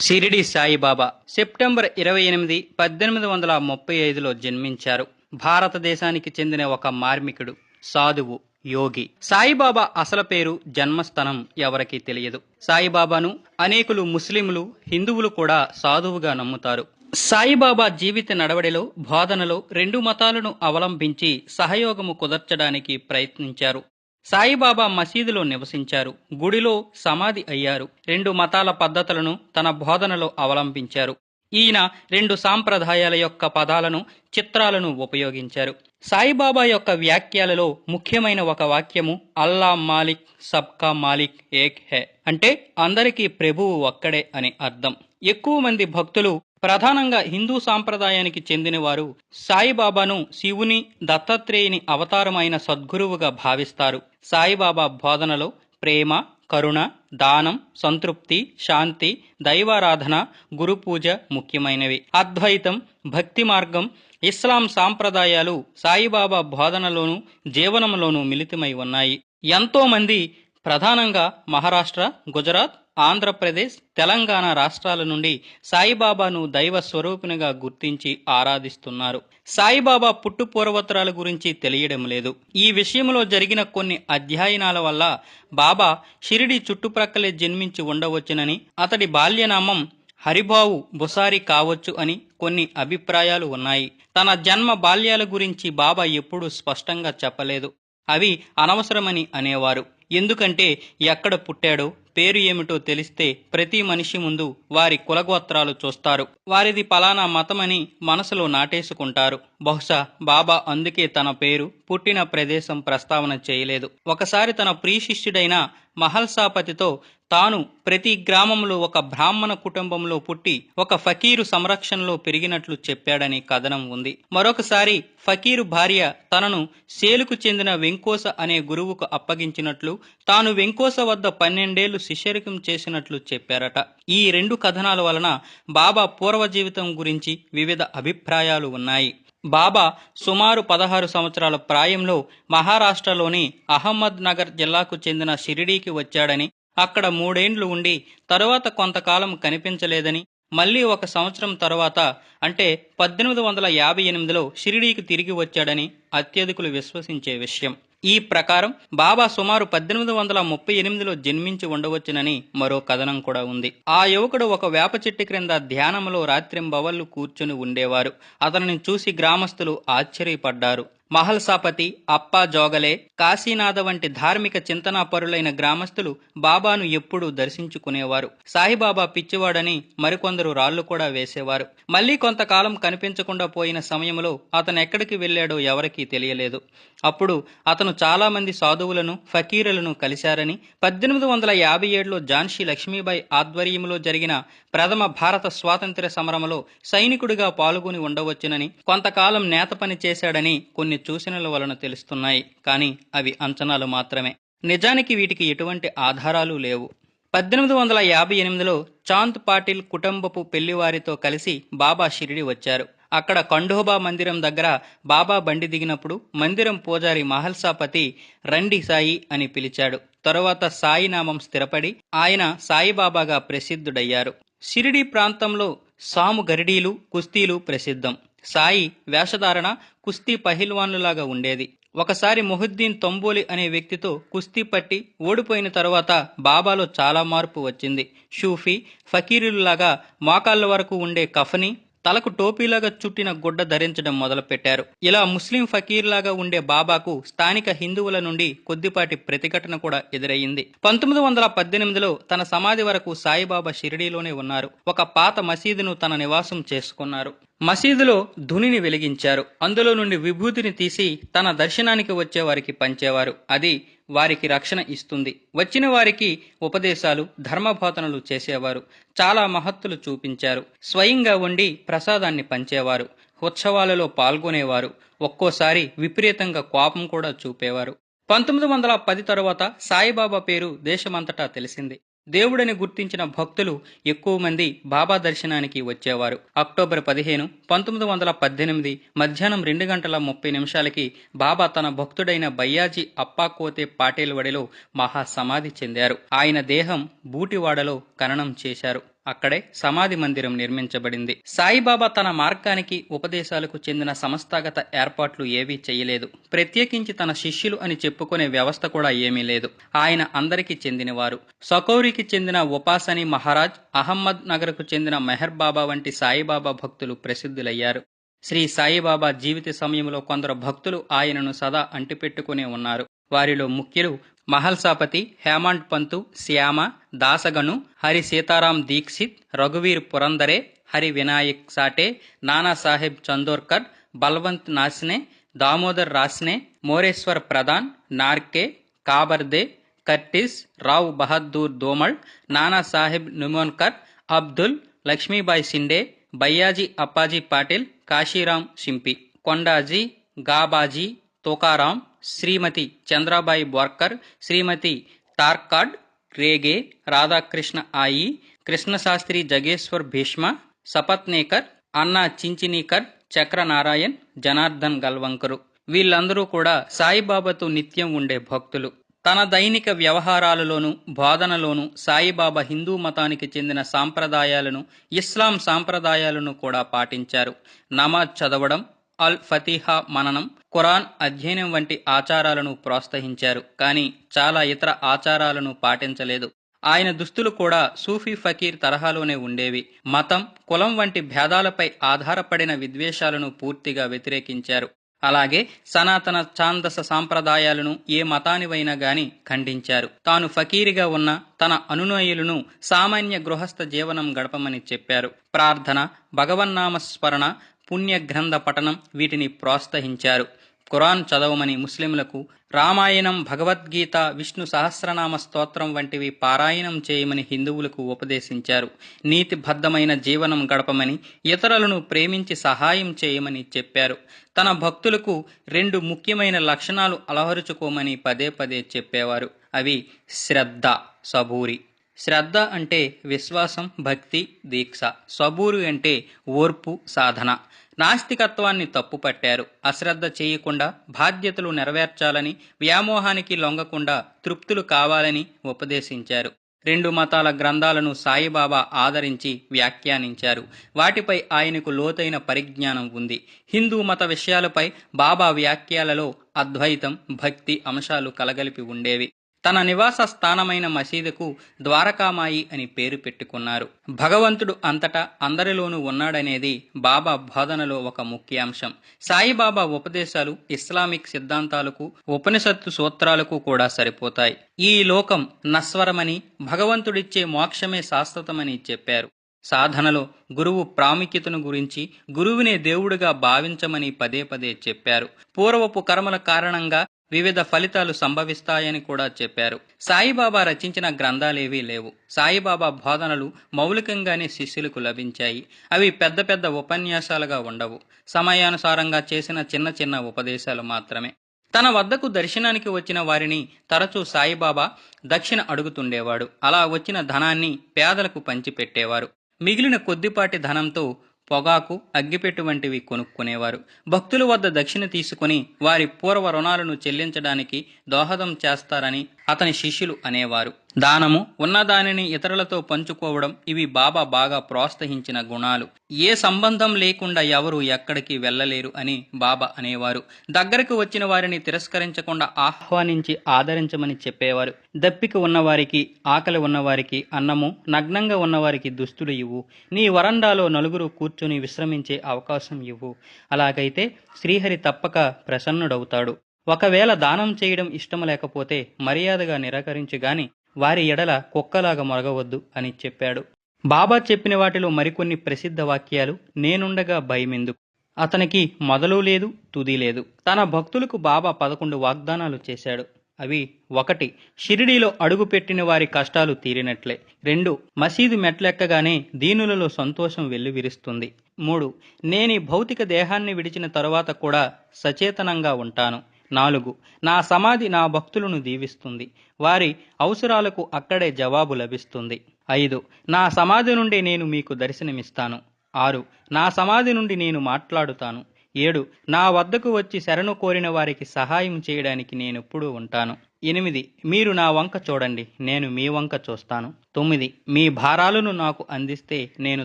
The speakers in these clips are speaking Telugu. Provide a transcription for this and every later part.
షిరిడి సాయిబాబా సెప్టెంబర్ ఇరవై ఎనిమిది పద్దెనిమిది వందల ముప్పై ఐదులో జన్మించారు. భారతదేశానికి చెందిన ఒక మార్మికుడు సాధువు యోగి. సాయిబాబా అసలు పేరు జన్మస్థానం ఎవరికీ తెలియదు. సాయిబాబాను అనేకులు ముస్లింలు హిందువులు కూడా సాధువుగా నమ్ముతారు. సాయిబాబా జీవిత నడవడిలో బోధనలో రెండు మతాలను అవలంబించి సహయోగము కుదర్చడానికి ప్రయత్నించారు. సాయిబాబా మసీదులో నివసించారు. గుడిలో సమాధి అయ్యారు. రెండు మతాల పద్ధతులను తన బోధనలో అవలంబించారు. ఈయన రెండు సాంప్రదాయాల యొక్క పదాలను చిత్రాలను ఉపయోగించారు. సాయిబాబా యొక్క వ్యాఖ్యలలో ముఖ్యమైన ఒక వాక్యము అల్లా మాలిక్ సబ్కా మాలిక్ ఏక్ హే. అంటే అందరికీ ప్రభువు ఒక్కడే అని అర్థం. ఎక్కువ మంది భక్తులు ప్రధానంగా హిందూ సాంప్రదాయానికి చెందినవారు సాయిబాబాను శివుని దత్తాత్రేయుని అవతారమైన సద్గురువుగా భావిస్తారు. సాయిబాబా బోధనలో ప్రేమ కరుణ దానం సంతృప్తి శాంతి దైవారాధన గురుపూజ ముఖ్యమైనవి. అద్వైతం భక్తి మార్గం ఇస్లాం సాంప్రదాయాలు సాయిబాబా బోధనలోను జీవనంలోనూ మిళితమై ఉన్నాయి. ఎంతోమంది ప్రధానంగా మహారాష్ట్ర గుజరాత్ ఆంధ్రప్రదేశ్ తెలంగాణ రాష్ట్రాల నుండి సాయిబాబాను దైవ స్వరూపినిగా గుర్తించి ఆరాధిస్తున్నారు. సాయిబాబా పుట్టు పూర్వోత్తరాల గురించి తెలియడం లేదు. ఈ విషయంలో జరిగిన కొన్ని అధ్యయనాల వల్ల బాబా షిరిడి చుట్టుప్రక్కలే జన్మించి ఉండవచ్చునని అతడి బాల్యనామం హరిబావు బుసారి కావచ్చు అని కొన్ని అభిప్రాయాలు ఉన్నాయి. తన జన్మ బాల్యాల గురించి బాబా ఎప్పుడూ స్పష్టంగా చెప్పలేదు. అవి అనవసరమని అనేవారు. ఎందుకంటే ఎక్కడ పుట్టాడో పేరు ఏమిటో తెలిస్తే ప్రతి మనిషి ముందు వారి కులగోత్రాలు చూస్తారు. వారిది పలానా మతమని మనసులో నాటేసుకుంటారు. బహుశా బాబా అందుకే తన పేరు పుట్టిన ప్రదేశం ప్రస్తావన చేయలేదు. ఒకసారి తన ప్రియశిష్యుడైన మహల్సాపతితో తాను ప్రతి గ్రామంలో ఒక బ్రాహ్మణ కుటుంబంలో పుట్టి ఒక ఫకీరు సంరక్షణలో పెరిగినట్లు చెప్పాడని కథనం ఉంది. మరొకసారి ఫకీరు భార్య తనను సేలుకు చెందిన వెంకోస అనే గురువుకు అప్పగించినట్లు తాను వెంకోస వద్ద పన్నెండేళ్ళు శిష్యరికం చేసినట్లు చెప్పారట. ఈ రెండు కథనాల వలన బాబా పూర్వ జీవితం గురించి వివిధ అభిప్రాయాలు ఉన్నాయి. బాబా సుమారు పదహారు సంవత్సరాల ప్రాయంలో మహారాష్ట్రలోని అహ్మద్ నగర్ జిల్లాకు చెందిన షిరిడీకి వచ్చాడని అక్కడ మూడేండ్లు ఉండి తరువాత కొంతకాలం కనిపించలేదని మళ్ళీ ఒక సంవత్సరం తర్వాత అంటే పద్దెనిమిది వందల యాభై ఎనిమిదిలో షిరిడీకి తిరిగి వచ్చాడని అత్యధికులు విశ్వసించే విషయం. ఈ ప్రకారం బాబా సుమారు పద్దెనిమిది వందల ముప్పై ఎనిమిదిలో జన్మించి ఉండవచ్చునని మరో కథనం కూడా ఉంది. ఆ యువకుడు ఒక వేప చెట్టు క్రింద ధ్యానంలో రాత్రింబవళ్ళు కూర్చుని ఉండేవారు. అతనిని చూసి గ్రామస్తులు ఆశ్చర్యపడ్డారు. మహల్సాపతి అప్పా జోగలే కాశీనాథ వంటి ధార్మిక చింతనాపరులైన గ్రామస్తులు బాబాను ఎప్పుడూ దర్శించుకునేవారు. సాయిబాబా పిచ్చివాడని మరికొందరు రాళ్ళు కూడా వేసేవారు. మళ్ళీ కొంతకాలం కనిపించకుండా పోయిన సమయంలో అతను ఎక్కడికి వెళ్ళాడో ఎవరికీ తెలియలేదు. అప్పుడు అతను చాలా మంది సాధువులను ఫకీరులను కలిశారని పద్దెనిమిది వందల యాభై ఏడులో ఝాన్సీ లక్ష్మీబాయి ఆధ్వర్యంలో జరిగిన ప్రథమ భారత స్వాతంత్ర్య సమరంలో సైనికుడిగా పాల్గొని ఉండవచ్చునని కొంతకాలం నేత పని చేశాడని కొన్ని సూచనల వలన తెలుస్తున్నాయి కానీ అవి అంచనాలు మాత్రమే. నిజానికి వీటికి ఎటువంటి ఆధారాలు లేవు. పద్దెనిమిది వందల యాభై ఎనిమిదిలో చాంద్ పాటిల్ కుటుంబపు పెళ్ళివారితో కలిసి బాబా షిరిడి వచ్చారు. అక్కడ కండోబా మందిరం దగ్గర బాబా బండి దిగినప్పుడు మందిరం పూజారి మహల్సాపతి రండి సాయి అని పిలిచాడు. తరువాత సాయి నామం స్థిరపడి ఆయన సాయిబాబాగా ప్రసిద్ధుడయ్యారు. షిరిడి ప్రాంతంలో సాము గరిడీలు కుస్తీలు ప్రసిద్ధం. సాయి వేషధారణ కుస్తీ పహిల్వాన్లులాగా ఉండేది. ఒకసారి మొహుద్దీన్ తొంబోలి అనే వ్యక్తితో కుస్తీ పట్టి ఓడిపోయిన తర్వాత బాబాలో చాలా మార్పు వచ్చింది. షూఫీ ఫకీరులాగా మోకాళ్ళ వరకు ఉండే కఫని తలకు టోపీలాగా చుట్టిన గుడ్డ ధరించడం మొదలుపెట్టారు. ఇలా ముస్లిం ఫకీర్లాగా ఉండే బాబాకు స్థానిక హిందువుల నుండి కొద్దిపాటి ప్రతిఘటన కూడా ఎదురయ్యింది. పంతొమ్మిది వందల పద్దెనిమిదిలో తన సమాధి వరకు సాయిబాబా షిరిడీలోనే ఉన్నారు. ఒక పాత మసీదును తన నివాసం చేసుకున్నారు. మసీదులో ధునిని వెలిగించారు. అందులో నుండి విభూతిని తీసి తన దర్శనానికి వచ్చే వారికి పంచేవారు. అది వారికి రక్షణ ఇస్తుంది. వచ్చిన వారికి ఉపదేశాలు ధర్మబోధనలు చేసేవారు. చాలా మహత్తులు చూపించారు. స్వయంగా ఉండి ప్రసాదాన్ని పంచేవారు. ఉత్సవాలలో పాల్గొనేవారు. ఒక్కోసారి విపరీతంగా కోపం కూడా చూపేవారు. పంతొమ్మిది వందల పది తరువాత సాయిబాబా పేరు దేశమంతటా తెలిసింది. దేవుడని గుర్తించిన భక్తులు ఎక్కువ మంది బాబా దర్శనానికి వచ్చేవారు. అక్టోబర్ పదిహేను పంతొమ్మిది వందల పద్దెనిమిది మధ్యాహ్నం రెండు గంటల ముప్పై నిమిషాలకి బాబా తన భక్తుడైన బయ్యాజీ అప్పాకోతే పాటేల్ వడిలో మహాసమాధి చెందారు. ఆయన దేహం బూటివాడలో ఖననం చేశారు. అక్కడే సమాధి మందిరం నిర్మించబడింది. సాయిబాబా తన మార్గానికి ఉపదేశాలకు చెందిన సంస్థాగత ఏర్పాట్లు ఏవీ చేయలేదు. ప్రత్యేకించి తన శిష్యులు అని చెప్పుకునే వ్యవస్థ కూడా ఏమీ లేదు. ఆయన అందరికీ చెందినవారు. సకౌరికి చెందిన ఉపాసని మహారాజ్ అహమ్మద్ నగర్కు చెందిన మెహర్ బాబా వంటి సాయిబాబా భక్తులు ప్రసిద్ధులయ్యారు. శ్రీ సాయిబాబా జీవిత సమయంలో కొందరు భక్తులు ఆయనను సదా అంటిపెట్టుకునే ఉన్నారు. వారిలో ముఖ్యులు మహల్సాపతి హేమంత్ పంతు శ్యామ దాసగను హరి సీతారాం దీక్షిత్ రఘువీర్ పురందరే హరి వినాయక్ సాటే నానాసాహెబ్ చందోర్కర్ బల్వంత్ నాస్నే దామోదర్ రాస్నే మోరేశ్వర్ ప్రధాన్ నార్కే కాబర్దే కర్టిస్ రావ్ బహద్దూర్ దోమల్ నానాసాహెబ్ నిమోన్కర్ అబ్దుల్ లక్ష్మీబాయి షిండే బయ్యాజీ అప్పాజీ పాటిల్ కాశీరాం షింపి కొండాజీ గాబాజీ తోకారాం శ్రీమతి చంద్రాబాయి బోర్కర్ శ్రీమతి తార్కాడ్ రేగే రాధాకృష్ణ ఆయి కృష్ణశాస్త్రి జగేశ్వర్ భీష్మ సపత్నేకర్ అన్నా చించినీకర్ చక్రనారాయణ్ జనార్దన్ గల్వంకరు. వీళ్ళందరూ కూడా సాయిబాబాతో నిత్యం ఉండే భక్తులు. తన దైనిక వ్యవహారాలలోనూ బోధనలోనూ సాయిబాబా హిందూ మతానికి చెందిన సాంప్రదాయాలను ఇస్లాం సాంప్రదాయాలను కూడా పాటించారు. నమాజ్ చదవడం అల్ ఫతీహా మననం ఖురాన్ అధ్యయనం వంటి ఆచారాలను ప్రోత్సహించారు కానీ చాలా ఇతర ఆచారాలను పాటించలేదు. ఆయన దుస్తులు కూడా సూఫీ ఫకీర్ తరహాలోనే ఉండేవి. మతం కులం వంటి భేదాలపై ఆధారపడిన విద్వేషాలను పూర్తిగా వ్యతిరేకించారు. అలాగే సనాతన ఛాందస సాంప్రదాయాలను ఏ మతానివైనా గాని ఖండించారు. తాను ఫకీరిగా ఉన్న తన అనునయులను సామాన్య గృహస్థ జీవనం గడపమని చెప్పారు. ప్రార్థన భగవన్నామస్మరణ పుణ్యగ్రంథ పుణ్య గ్రంథ పఠనం వీటిని ప్రోత్సహించారు. ఖురాన్ చదవమని ముస్లింలకు రామాయణం భగవద్గీత విష్ణు సహస్రనామ స్తోత్రం వంటివి పారాయణం చేయమని హిందువులకు ఉపదేశించారు. నీతిబద్ధమైన జీవనం గడపమని ఇతరులను ప్రేమించి సహాయం చేయమని చెప్పారు. తన భక్తులకు రెండు ముఖ్యమైన లక్షణాలు అలవరుచుకోమని పదే పదే చెప్పేవారు. అవి శ్రద్ధ సబూరి. శ్రద్ధ అంటే విశ్వాసం భక్తి దీక్ష. సబూరు అంటే ఓర్పు సాధన. నాస్తికత్వాన్ని తప్పుపట్టారు. అశ్రద్ధ చేయకుండా బాధ్యతలు నెరవేర్చాలని వ్యామోహానికి లొంగకుండా తృప్తులు కావాలని ఉపదేశించారు. రెండు మతాల గ్రంథాలను సాయిబాబా ఆదరించి వ్యాఖ్యానించారు. వాటిపై ఆయనకు లోతైన పరిజ్ఞానం ఉంది. హిందూ మత విషయాలపై బాబా వ్యాఖ్యలలో అద్వైతం భక్తి అంశాలు కలగలిపి ఉండేవి. తన నివాస స్థానమైన మసీదుకు ద్వారకామాయి అని పేరు పెట్టుకున్నారు. భగవంతుడు అంతటా అందరిలోనూ ఉన్నాడనేది బాబా బోధనలో ఒక ముఖ్యాంశం. సాయిబాబా ఉపదేశాలు ఇస్లామిక్ సిద్ధాంతాలకు ఉపనిషత్తు సూత్రాలకు కూడా సరిపోతాయి. ఈ లోకం నస్వరమని భగవంతుడిచ్చే మోక్షమే శాశ్వతమని చెప్పారు. సాధనలో గురువు ప్రాముఖ్యతను గురించి గురువునే దేవుడిగా భావించమని పదే పదే చెప్పారు. పూర్వపు కర్మల కారణంగా వివిధ ఫలితాలు సంభవిస్తాయని కూడా చెప్పారు. సాయిబాబా రచించిన గ్రంథాలేవీ లేవు. సాయిబాబా బోధనలు మౌలికంగానే శిష్యులకు లభించాయి. అవి పెద్ద పెద్ద ఉపన్యాసాలుగా ఉండవు. సమయానుసారంగా చేసిన చిన్న చిన్న ఉపదేశాలు మాత్రమే. తన వద్దకు దర్శనానికి వచ్చిన వారిని తరచూ సాయిబాబా దక్షిణ అడుగుతుండేవాడు. అలా వచ్చిన ధనాన్ని పేదలకు పంచిపెట్టేవారు. మిగిలిన కొద్దిపాటి ధనంతో పొగాకు అగ్గిపెట్టు వంటివి కొనుక్కునేవారు. భక్తుల వద్ద దక్షిణ తీసుకుని వారి పూర్వ రుణాలను చెల్లించడానికి దోహదం చేస్తారని అతని శిష్యులు అనేవారు. దానము ఉన్నదానిని ఇతరులతో పంచుకోవడం ఇవి బాబా బాగా ప్రోత్సహించిన గుణాలు. ఏ సంబంధం లేకుండా ఎవరు ఎక్కడికి వెళ్ళలేరు అని బాబా అనేవారు. దగ్గరకు వచ్చిన వారిని తిరస్కరించకుండా ఆహ్వానించి ఆదరించమని చెప్పేవారు. దప్పిక ఉన్నవారికి ఆకలి ఉన్నవారికి అన్నము నగ్నంగా ఉన్నవారికి దుస్తులు ఇవ్వు. నీ వరండాలో నలుగురు కూర్చుని విశ్రమించే అవకాశం ఇవ్వు. అలాగైతే శ్రీహరి తప్పక ప్రసన్నుడవుతాడు. ఒకవేళ దానం చేయడం ఇష్టం లేకపోతే మర్యాదగా నిరాకరించి గాని వారి ఎడల కుక్కలాగా మొరగవద్దు అని చెప్పాడు. బాబా చెప్పిన వాటిలో మరికొన్ని ప్రసిద్ధ వాక్యాలు నేనుండగా భయమెందుకు అతనికి మొదలు లేదు తుది లేదు. తన భక్తులకు బాబా పదకొండు వాగ్దానాలు చేశాడు. అవి ఒకటి షిరిడీలో అడుగుపెట్టిన వారి కష్టాలు తీరినట్లే. రెండు మసీదు మెట్లెక్కగానే దీనులలో సంతోషం వెల్లువిరుస్తుంది. మూడు నేని భౌతిక దేహాన్ని విడిచిన తరువాత కూడా సచేతనంగా ఉంటాను. నాలుగు. నా సమాధి నా భక్తులను దీవిస్తుంది. వారి అవసరాలకు అక్కడే జవాబు లభిస్తుంది. ఐదు. నా సమాధి నుండి నేను మీకు దర్శనమిస్తాను. ఆరు. నా సమాధి నుండి నేను మాట్లాడుతాను. ఏడు. నా వద్దకు వచ్చి శరణు కోరిన వారికి సహాయం చేయడానికి నేనెప్పుడూ ఉంటాను. ఎనిమిది. మీరు నా వంక చూడండి. నేను మీ వంక చూస్తాను. తొమ్మిది. మీ భారాలను నాకు అందిస్తే నేను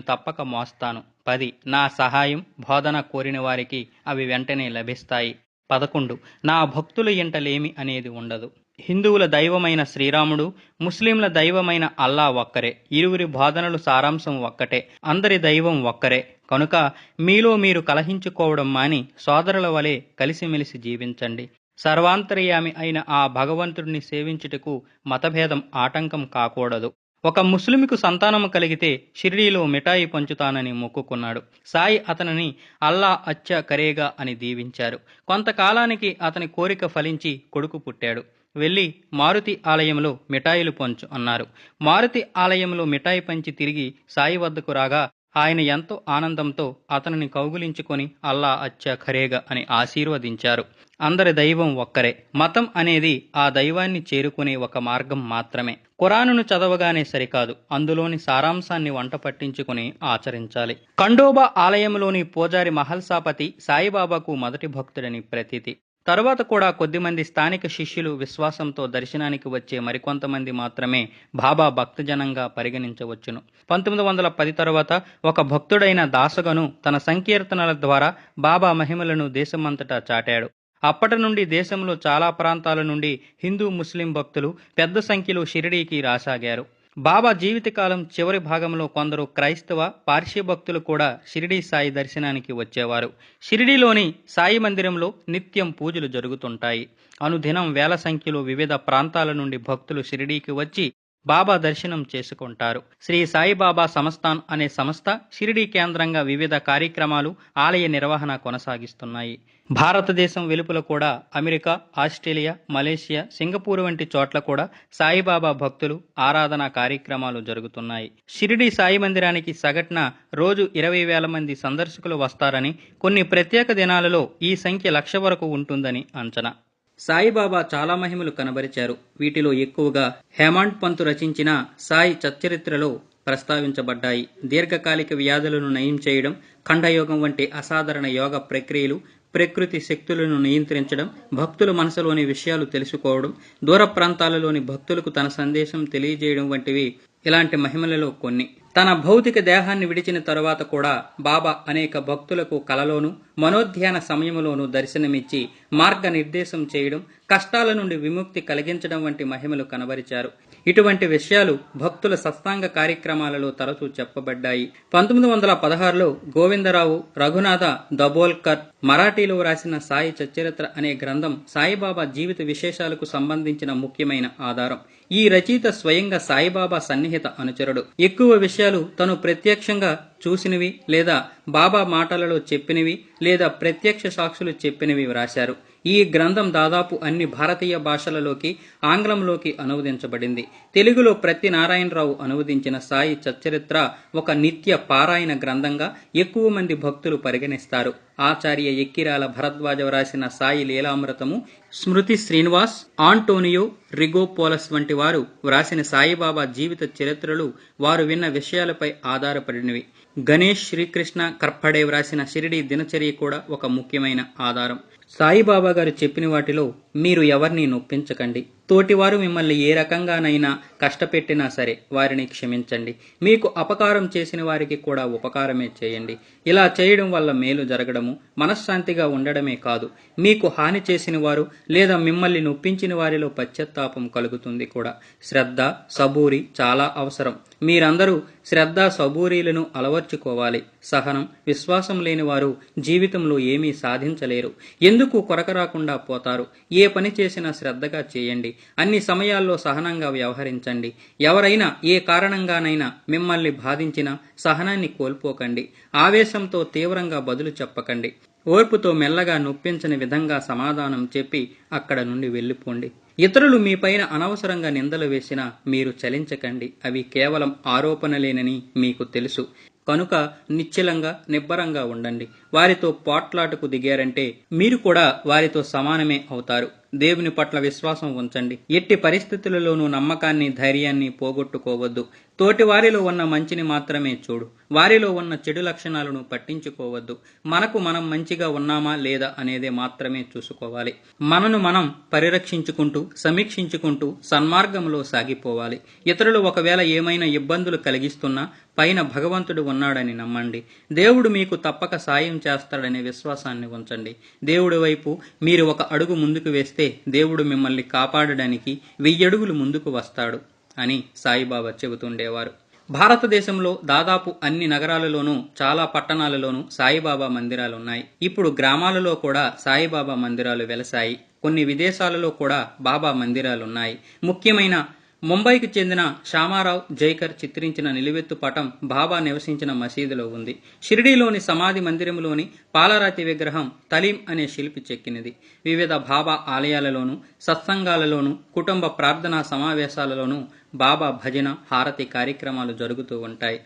తప్పక మోస్తాను. పది. నా సహాయం బోధన కోరిన వారికి అవి వెంటనే లభిస్తాయి. పదకొండు. నా భక్తుల ఇంటలేమి అనేది ఉండదు. హిందువుల దైవమైన శ్రీరాముడు ముస్లింల దైవమైన అల్లా ఒక్కరే. ఇరువురి బోధనలు సారాంశం ఒక్కటే. అందరి దైవం ఒక్కరే. కనుక మీలో మీరు కలహించుకోవడం మాని సోదరుల వలె కలిసిమెలిసి జీవించండి. సర్వాంతర్యామి అయిన ఆ భగవంతుడిని సేవించుటకు మతభేదం ఆటంకం కాకూడదు. ఒక ముస్లింకు సంతానము కలిగితే షిరిడీలో మిఠాయి పంచుతానని మొక్కుకున్నాడు. సాయి అతనిని అల్లా అచ్చ కరేగా అని దీవించారు. కొంతకాలానికి అతని కోరిక ఫలించి కొడుకు పుట్టాడు. వెళ్ళి మారుతి ఆలయంలో మిఠాయిలు పంచు అన్నారు. మారుతి ఆలయంలో మిఠాయి పంచి తిరిగి సాయి వద్దకు రాగా ఆయన ఎంతో ఆనందంతో అతనిని కౌగులించుకొని అల్లా అచ్చా ఖరేగా అని ఆశీర్వదించారు. అందరి దైవం ఒక్కరే. మతం అనేది ఆ దైవాన్ని చేరుకునే ఒక మార్గం మాత్రమే. ఖురానును చదవగానే సరికాదు. అందులోని సారాంశాన్ని వంట పట్టించుకుని ఆచరించాలి. కండోబా ఆలయంలోని పూజారి మహల్సాపతి సాయిబాబాకు మొదటి భక్తుడని ప్రతీతి. తరువాత కూడా కొద్దిమంది స్థానిక శిష్యులు విశ్వాసంతో దర్శనానికి వచ్చే మరికొంతమంది మాత్రమే బాబా భక్తజనంగా పరిగణించవచ్చును. పంతొమ్మిది వందల పది తరువాత ఒక భక్తుడైన దాసగను తన సంకీర్తనల ద్వారా బాబా మహిమలను దేశమంతటా చాటాడు. అప్పటి నుండి దేశంలో చాలా ప్రాంతాల నుండి హిందూ ముస్లిం భక్తులు పెద్ద సంఖ్యలో షిరిడీకి రాసాగారు. బాబా జీవితకాలం చివరి భాగంలో కొందరు క్రైస్తవ పార్శ్య భక్తులు కూడా షిరిడీ సాయి దర్శనానికి వచ్చేవారు. షిరిడీలోని సాయి మందిరంలో నిత్యం పూజలు జరుగుతుంటాయి. అనుదినం వేల సంఖ్యలో వివిధ ప్రాంతాల నుండి భక్తులు షిరిడీకి వచ్చి బాబా దర్శనం చేసుకుంటారు. శ్రీ సాయిబాబా సంస్థాన్ అనే సంస్థ షిరిడీ కేంద్రంగా వివిధ కార్యక్రమాలు ఆలయ నిర్వహణ కొనసాగిస్తున్నాయి. భారతదేశం వెలుపల కూడా అమెరికా ఆస్ట్రేలియా మలేషియా సింగపూర్ వంటి చోట్ల కూడా సాయిబాబా భక్తులు ఆరాధన కార్యక్రమాలు జరుగుతున్నాయి. షిరిడి సాయి మందిరానికి సగటున రోజు ఇరవై వేల మంది సందర్శకులు వస్తారని కొన్ని ప్రత్యేక దినాలలో ఈ సంఖ్య లక్ష వరకు ఉంటుందని అంచనా. సాయిబాబా చాలా మహిమలు కనబరిచారు. వీటిలో ఎక్కువగా హేమాండ్ పంతు రచించిన సాయి చచ్చరిత్రలో ప్రస్తావించబడ్డాయి. దీర్ఘకాలిక వ్యాధులను నయం చేయడం ఖండయోగం వంటి అసాధారణ యోగ ప్రక్రియలు ప్రకృతి శక్తులను నియంత్రించడం భక్తుల మనసులోని విషయాలు తెలుసుకోవడం దూర ప్రాంతాలలోని భక్తులకు తన సందేశం తెలియజేయడం వంటివి ఇలాంటి మహిమలలో కొన్ని. తన భౌతిక దేహాన్ని విడిచిన తరువాత కూడా బాబా అనేక భక్తులకు కలలోను మనోధ్యాన సమయంలోనూ దర్శనమిచ్చి మార్గనిర్దేశం చేయడం కష్టాల నుండి విముక్తి కలిగించడం వంటి మహిమలు కనబరిచారు. ఇటువంటి విషయాలు భక్తుల సత్సాంగ కార్యక్రమాలలో తరచూ చెప్పబడ్డాయి. పంతొమ్మిది వందల పదహారులో గోవిందరావు రఘునాథ దబోల్కర్ మరాఠీలో రాసిన సాయి చచ్చరిత్ర అనే గ్రంథం సాయిబాబా జీవిత విశేషాలకు సంబంధించిన ముఖ్యమైన ఆధారం. ఈ రచయిత స్వయంగా సాయిబాబా సన్నిహిత అనుచరుడు. ఎక్కువ విషయాలు తను ప్రత్యక్షంగా చూసినవి లేదా బాబా మాటలలో చెప్పినవి లేదా ప్రత్యక్ష సాక్షులు చెప్పినవి వ్రాశారు. ఈ గ్రంథం దాదాపు అన్ని భారతీయ భాషలలోకి ఆంగ్లంలోకి అనువదించబడింది. తెలుగులో ప్రతి నారాయణరావు అనువదించిన సాయి చచ్చరిత్ర ఒక నిత్య పారాయణ గ్రంథంగా ఎక్కువ మంది భక్తులు పరిగణిస్తారు. ఆచార్య ఎక్కిరాల భరద్వాజ వ్రాసిన సాయి లీలామృతము స్మృతి శ్రీనివాస్ ఆంటోనియో రిగోపోలస్ వంటి వారు వ్రాసిన సాయిబాబా జీవిత చరిత్రలు వారు విన్న విషయాలపై ఆధారపడినవి. గణేష్ శ్రీకృష్ణ కర్పడే వ్రాసిన షిరిడి దినచర్య కూడా ఒక ముఖ్యమైన ఆధారం. సాయిబాబా గారు చెప్పిన వాటిలో మీరు ఎవరిని నొప్పించకండి. తోటివారు మిమ్మల్ని ఏ రకంగానైనా కష్టపెట్టినా సరే వారిని క్షమించండి. మీకు అపకారం చేసిన వారికి కూడా ఉపకారమే చేయండి. ఇలా చేయడం వల్ల మేలు జరగడము మనశ్శాంతిగా ఉండడమే కాదు. మీకు హాని చేసిన వారు లేదా మిమ్మల్ని నొప్పించిన వారిలో పశ్చాత్తాపం కలుగుతుంది కూడా. శ్రద్ధ సబూరి చాలా అవసరం. మీరందరూ శ్రద్ధ సబూరీలను అలవర్చుకోవాలి. సహనం విశ్వాసం లేని వారు జీవితంలో ఏమీ సాధించలేరు. ఎందుకు కొరక రాకుండా పోతారు? ఏ పని చేసినా శ్రద్ధగా చేయండి. అన్ని సమయాల్లో సహనంగా వ్యవహరించండి. ఎవరైనా ఏ కారణంగానైనా మిమ్మల్ని బాధించినా సహనాన్ని కోల్పోకండి. ఆవేశంతో తీవ్రంగా బదులు చెప్పకండి. ఓర్పుతో మెల్లగా నొప్పించని విధంగా సమాధానం చెప్పి అక్కడ నుండి వెళ్ళిపోండి. ఇతరులు మీపైన అనవసరంగా నిందలు వేసినా మీరు చలించకండి. అవి కేవలం ఆరోపణలేనని మీకు తెలుసు. కనుక నిశ్చలంగా నిబ్బరంగా ఉండండి. వారితో పోట్లాటకు దిగారంటే మీరు కూడా వారితో సమానమే అవుతారు. దేవుని పట్ల విశ్వాసం ఉంచండి. ఎట్టి పరిస్థితులలోనూ నమ్మకాన్ని ధైర్యాన్ని పోగొట్టుకోవద్దు. తోటి వారిలో ఉన్న మంచిని మాత్రమే చూడు. వారిలో ఉన్న చెడు లక్షణాలను పట్టించుకోవద్దు. మనకు మనం మంచిగా ఉన్నామా లేదా అనేదే మాత్రమే చూసుకోవాలి. మనను మనం పరిరక్షించుకుంటూ సమీక్షించుకుంటూ సన్మార్గంలో సాగిపోవాలి. ఇతరులు ఒకవేళ ఏమైనా ఇబ్బందులు కలిగిస్తున్నా పైన భగవంతుడు ఉన్నాడని నమ్మండి. దేవుడు మీకు తప్పక సాయం చేస్తాడనే విశ్వాసాన్ని ఉంచండి. దేవుడి వైపు మీరు ఒక అడుగు ముందుకు వేస్తే దేవుడు మిమ్మల్ని కాపాడడానికి వెయ్యడుగులు ముందుకు వస్తాడు అని సాయిబాబా చెబుతుండేవారు. భారతదేశంలో దాదాపు అన్ని నగరాలలోనూ చాలా పట్టణాలలోనూ సాయిబాబా మందిరాలు ఉన్నాయి ఇప్పుడు గ్రామాలలో కూడా సాయిబాబా మందిరాలు వెలసాయి. కొన్ని విదేశాలలో కూడా బాబా మందిరాలున్నాయి. ముఖ్యమైన ముంబైకి చెందిన శ్యామారావు జైకర్ చిత్రించిన నిలువెత్తు పటం బాబా నివసించిన మసీదులో ఉంది. షిరిడీలోని సమాధి మందిరంలోని పాలరాతి విగ్రహం తలీం అనే శిల్పి చెక్కినది. వివిధ బాబా ఆలయాలలోనూ సత్సంగాలలోనూ కుటుంబ ప్రార్థనా సమావేశాలలోనూ బాబా భజన హారతి కార్యక్రమాలు జరుగుతూ ఉంటాయి.